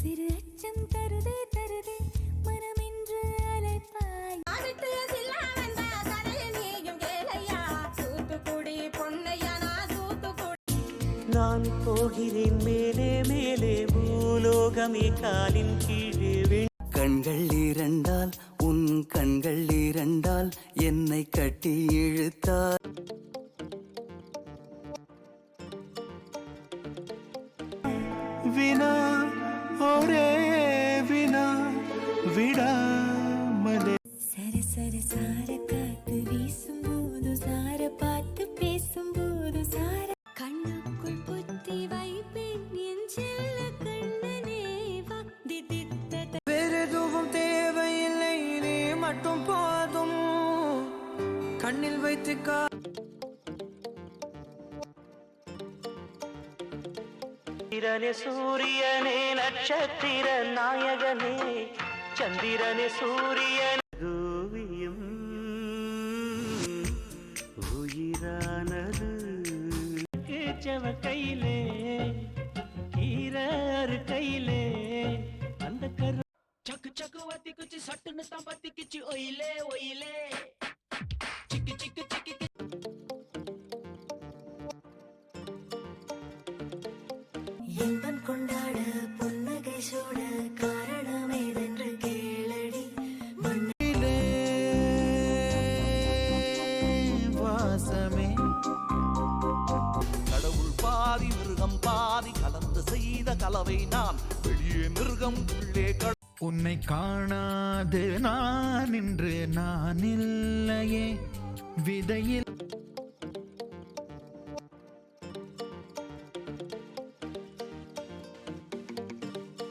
சிறு அச்சம் தருதே தருதே அழைப்பாய். கேளையா தூத்துக்குடி பொன்னையா நான் போகிறேன் மேலே மேலே பூலோகமே காலின் கீழே கண்கள் இரண்டால் உன் கண்கள் இரண்டால் என்னை கட்டி இழுத்தார். வினா ஒரே வினா விடாமலே. சர சர சார காத்து வீசும்போது சார பார்த்து பேசும்போது சார கண்ணுக்குள் புத்தி வைப்பேன் என் செல்ல கண்ணனே வா திதித்த வேறெதுவும் தேவையில்லை நீ மட்டும் போதும். கண்ணில் வைத்து கா சந்திரனே சூரியனே நட்சத்திர நாயகனே சந்திரனே சூரியன். ஓவியம் உயிரானது. கேச்சவ கையிலே ஈரறு கையிலே அந்த கரு சக்கு சக்கு வத்தி குச்சி சட்டுன்னு தான் பத்தி கிச்சி ஒயிலே ஒயிலே. இன்பம் கொண்டாட புன்னகை சூட காரணமேதென்று கேளடி. வாசமே. கடவுள் பாதி மிருகம் பாதி கலந்து செய்த கலவை நான். வெளியே மிருகம் உள்ளே உன்னை காணாது நான் இன்று நான் இல்லையே. விதையில்